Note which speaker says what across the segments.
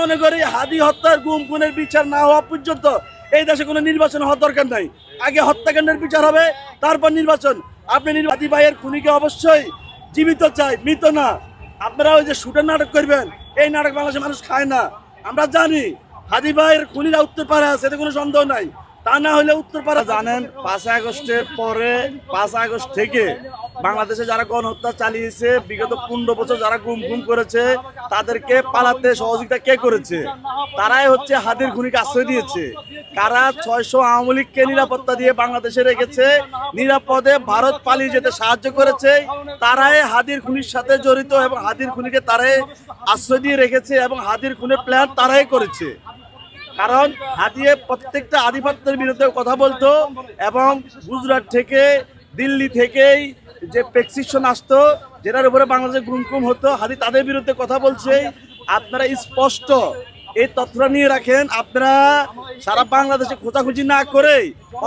Speaker 1: মনে করি হাদি হত্যার গুম খুনের বিচার না হওয়া পর্যন্ত এই দেশে কোনো নির্বাচন হওয়ার দরকার নাই। আগে হত্যাকাণ্ডের বিচার হবে, তারপর নির্বাচন। আপনি হাদি ভাইয়ের খুনিকে অবশ্যই জীবিত চাই, মৃত না। আপনারা ওই যে শুটের নাটক করবেন, এই নাটক বাংলাদেশের মানুষ খায় না। আমরা জানি হাদি ভাইয়ের খুনিরা উত্তর পারে আছে, এতে কোনো সন্দেহ নাই। তা না হলে উত্তরপাড়া জানেন, পাঁচ আগস্টের পরে, পাঁচ আগস্ট থেকে বাংলাদেশে যারা গণহত্যা চালিয়েছে, বিগত পনেরো বছর যারা গুম গুম করেছে, তাদেরকে পালাতে সহযোগিতা কে করেছে? তারাই হচ্ছে হাদির খুনিকে আশ্রয় দিয়েছে। কারা ছয়শো আওয়ামী লীগকে নিরাপত্তা দিয়ে বাংলাদেশে রেখেছে, নিরাপদে ভারত পালিয়ে যেতে সাহায্য করেছে, তারাই হাদির খুনির সাথে জড়িত এবং হাদির খুনিকে তারাই আশ্রয় দিয়ে রেখেছে এবং হাদির খুনের প্ল্যান তারাই করেছে। কারণ হাতিয়ে প্রত্যেকটা আধিপত্যের বিরুদ্ধে কথা বলতো এবং গুজরাট থেকে, দিল্লি থেকেই যে প্রেসক্রিপশন আসতো, যেটার উপরে বাংলাদেশে গুমকুম হতো হাদি তাদের বিরুদ্ধে কথা বলছে। আপনারা স্পষ্ট এই তথ্যটা নিয়ে রাখেন আপনারা সারা বাংলাদেশে খোঁজাখুঁজি না করে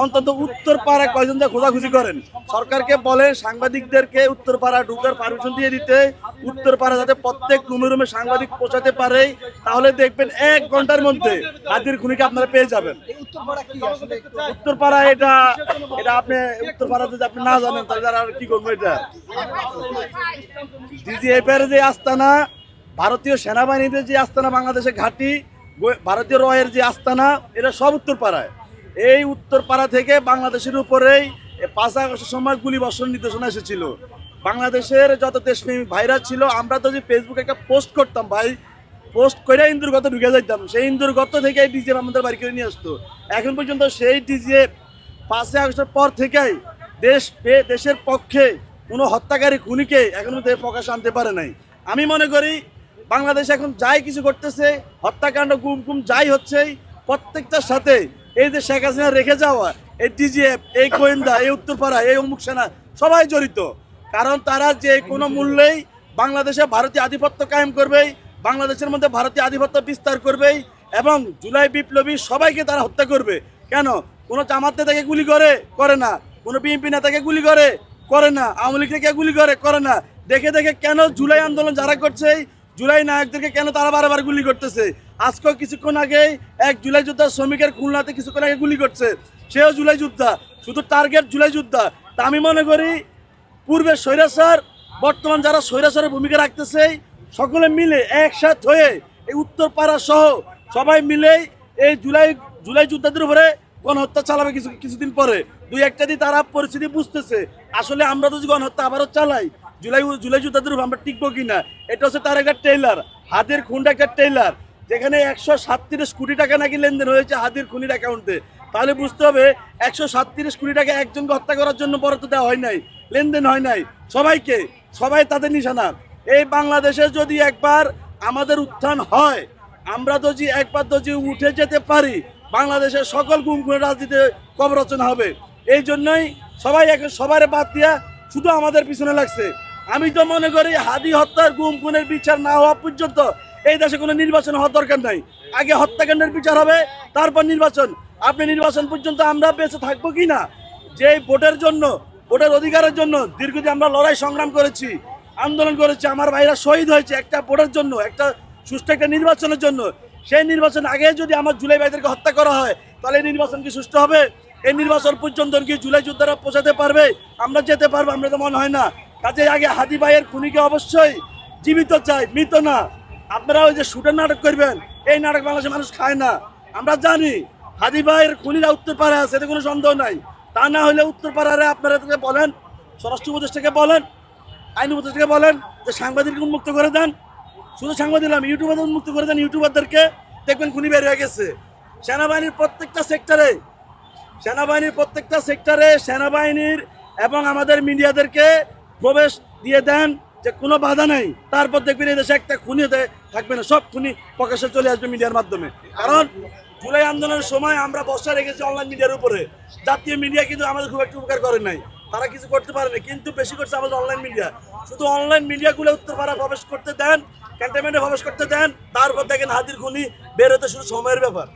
Speaker 1: অন্তত উত্তর পাড়া কয়জন যা খোঁজাখুঁজি করেন। সরকারকে বলেন সাংবাদিকদেরকে উত্তর পাড়া ঢুকার পারমিশন দিয়ে দিতে উত্তর পাড়া যাতে প্রত্যেক রুমে রুমে সাংবাদিক পৌঁছাতে পারে তাহলে দেখবেন এক ঘণ্টার মধ্যে হাতির খুনিকে আপনারা পেয়ে যাবেন। উত্তর পাড়া এটা এটা আপনি উত্তর পাড়া যদি আপনি না জানেন তাহলে আর কি করব এটা? ডিজিএফ এর যে আস্তানা ভারতীয় সেনাবাহিনীদের যে আস্তানা বাংলাদেশে ঘাঁটি ভারতীয় রয়ের যে আস্তানা এটা সব উত্তরপাড়ায়। এই উত্তরপাড়া থেকে বাংলাদেশের উপরেই পাঁচ আগস্টের সময় গুলি বর্ষণ নির্দেশনা এসেছিল। বাংলাদেশের যত দেশপ্রেমী ভাইরা ছিল, আমরা তো যে ফেসবুকে একটা পোস্ট করতাম, ভাই পোস্ট করে ইন্দুর গত ঢুকে যাইতাম। সেই ইন্দুর গত থেকে এই ডিজিএফ আমাদের বাড়ি করে নিয়ে আসতো। এখন পর্যন্ত সেই ডিজিএফ পাঁচই আগস্টের পর থেকেই দেশ দেশের পক্ষে কোনো হত্যাকারী খুনিকে এখন পর্যন্ত প্রকাশ আনতে পারে নাই। আমি মনে করি বাংলাদেশ এখন যাই কিছু করতেছে, হত্যাকাণ্ড গুম গুম যাই হচ্ছে, প্রত্যেকটার সাথে এই যে শেখ হাসিনা রেখে যাওয়া, এই ডিজিএফ এই গোয়েন্দা, এই উত্তরপাড়া, এই অমুক সেনা, সবাই জড়িত। কারণ তারা যে কোনো মূল্যেই বাংলাদেশে ভারতীয় আধিপত্য কায়েম করবেই বাংলাদেশের মধ্যে ভারতীয় আধিপত্য বিস্তার করবেই এবং জুলাই বিপ্লবী সবাইকে তারা হত্যা করবে। কেন? কোনো জামাত নেতাকে গুলি করে করে না। কোনো বিএনপি নেতাকে গুলি করে করে না। আওয়ামী লীগ গুলি করে করে না। দেখে দেখে কেন জুলাই আন্দোলন যারা করছে জুলাই নায়কদেরকে কেন তারা বারবার গুলি করতেছে? আজকেও কিছুক্ষণ আগে এক জুলাই যোদ্ধা শ্রমিকের খুলনাতে কিছুক্ষণ আগে গুলি করছে। সেও জুলাই যোদ্ধা, শুধু টার্গেট জুলাই যোদ্ধা। তা আমি মনে করি, পূর্বে স্বৈরাচার, বর্তমান যারা স্বৈরাচারের ভূমিকা রাখতেছে, সকলে মিলে একসাথ হয়ে এই উত্তরপাড়া সহ সবাই মিলেই এই জুলাই জুলাই যোদ্ধাদের উপরে গণহত্যা চালাবে কিছু, কিছুদিন পরে। দুই একটা দিন তারা পরিস্থিতি বুঝতেছে। আসলে আমরা যদি গণহত্যা আবারও চালাই জুলাই জুলাই যোদ্ধাদের আমরা টিকবো কিনা? এটা হচ্ছে তার একটা টেইলার হাতের খুনটা একটা টেইলার যেখানে একশো সাতত্রিশ কোটি টাকা নাকি লেনদেন হয়েছে হাদির খুনির অ্যাকাউন্টে তাহলে বুঝতে হবে, একশো সাতত্রিশ কোটি টাকা একজনকে হত্যা করার জন্য বরাদ্দ দেওয়া হয় নাই, লেনদেন হয় নাই। সবাইকে, সবাই তাদের নিশানা। এই বাংলাদেশে যদি একবার আমাদের উত্থান হয়, আমরা তো যে একবার তো যে উঠে যেতে পারি, বাংলাদেশের সকল গুমগুণের রাজনীতি কবরচনা হবে। এই জন্যই সবাই এক সবার বাদ দিয়া শুধু আমাদের পিছনে লাগছে। আমি তো মনে করি হাদি হত্যার গুম খুনের বিচার না হওয়া পর্যন্ত এই দেশে কোনো নির্বাচন হওয়ার দরকার নাই। আগে হত্যাকাণ্ডের বিচার হবে, তারপর নির্বাচন। আপনি নির্বাচন পর্যন্ত আমরা বেঁচে থাকব কি না? যে ভোটের জন্য, ভোটের অধিকারের জন্য দীর্ঘদিন আমরা লড়াই সংগ্রাম করেছি, আন্দোলন করেছি, আমার ভাইরা শহীদ হয়েছে একটা ভোটের জন্য, একটা সুষ্ঠু একটা নির্বাচনের জন্য। সেই নির্বাচন আগে যদি আমার জুলাই ভাইদেরকে হত্যা করা হয়, তাহলে এই নির্বাচন কি সুষ্ঠু হবে? এই নির্বাচন পর্যন্ত কি জুলাই যোদ্ধারা পৌঁছাতে পারবে? আমরা যেতে পারব, আমরা তো মনে হয় না। কাজে আগে হাদি ভাইয়ের খুনিকে অবশ্যই জীবিত চাই, মৃত না। আপনারা ওই যে শুটের নাটক করবেন, এই নাটক বাংলাদেশের মানুষ খায় না। আমরা জানি হাদি ভাইয়ের খুনিরা উত্তর পাড়া আছে, এতে কোনো সন্দেহ নাই। তা না হলে উত্তর পাড়ারে আপনারা তাকে বলেন, স্বরাষ্ট্র উপদেষ্টাকে বলেন, আইন উপদেষ্টাকে বলেন, যে সাংবাদিক উন্মুক্ত করে দেন। শুধু সাংবাদিক নয় ইউটিউবার উন্মুক্ত করে দেন, ইউটিউবারদেরকে দেখবেন খুনি বের হয়ে গেছে। সেনাবাহিনীর প্রত্যেকটা সেক্টরে, সেনাবাহিনীর প্রত্যেকটা সেক্টরে সেনাবাহিনীর এবং আমাদের মিডিয়াদেরকে প্রবেশ দিয়ে দেন যে কোনো বাধা নেই। তারপর দেখবেন এই দেশে একটা খুনি থাকবে না। সব খুনি প্রকাশ্যে চলে আসবে মিডিয়ার মাধ্যমে। কারণ জুলাই আন্দোলনের সময় আমরা বসা রেখেছি অনলাইন মিডিয়ার উপরে। জাতীয় মিডিয়া কিন্তু আমাদের খুব একটা উপকার করে নাই। তারা কিছু করতে পারে না কিন্তু বেশি করছে আমাদের অনলাইন মিডিয়া শুধু অনলাইন মিডিয়াগুলো উত্তরপাড়া প্রবেশ করতে দেন ক্যান্টনমেন্টে প্রবেশ করতে দেন, তারপর দেখেন হাতির খুনি বের হতে শুধু সময়ের ব্যাপার।